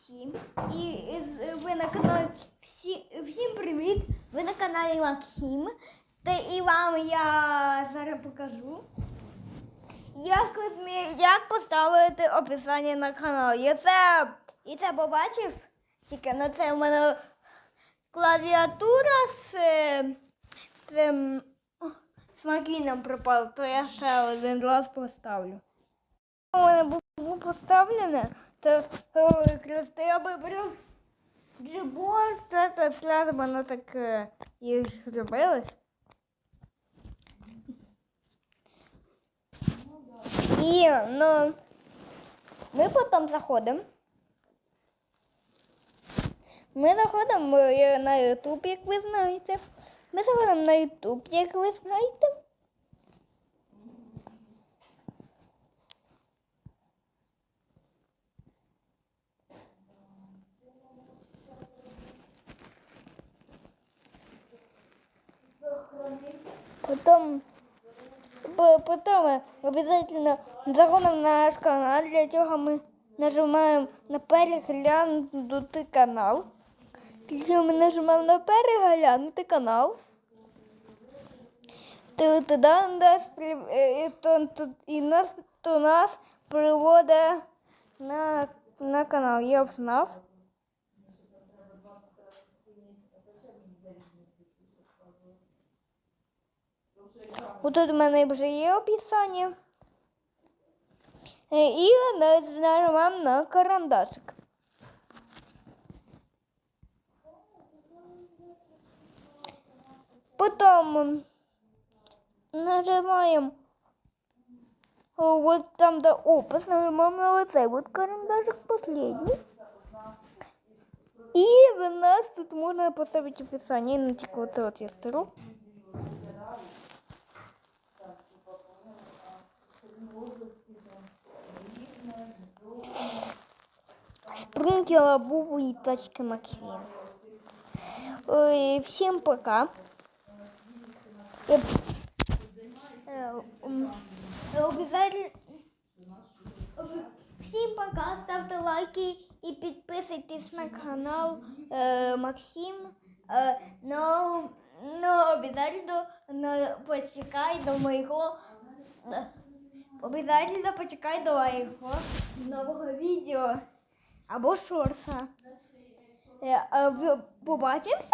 Максим. І, ви на каналі всі, всім привіт! Ви на каналі Максим. Та і вам я зараз покажу. Як як поставити описання на канал. Я це і це побачив. Тільки ну це в мене клавіатура з цим з маквіном пропала, то я ще один раз поставлю. У мене було поставлене то, то якраз то я вибрав Джибон, це це сразу воно так і зробилось. І ну, ми потім заходимо. Ми заходимо е, на YouTube, як ви знаєте. Ми заходимо на YouTube, як ви знаєте. Потом, потом обязательно заходим на наш канал. Для цього ми нажимаємо на переглянути канал. Цього ми нажимаємо на переглянути канал. То туди нас то, то, і нас то нас приводить на, на канал. Я обзнав. Отут у мене вже є описання. Е, І на- нажимаємо на карандашик. Потім нажимаємо вот там, де опис, нажимаємо на оцей вот карандашик последний. І в нас тут можна поставити описання. Ну, тільки от, от я стару. Прункила Бубу и тачки Маквин. Ой, Всем пока. Э, э, м, Обязательно... об- Всем пока, ставьте лайки и подписывайтесь на канал э, Максим. Э, но, но обязательно но почекай до моего... э, Обязательно почекай до моего нового відео або шорса. Е, Побачимося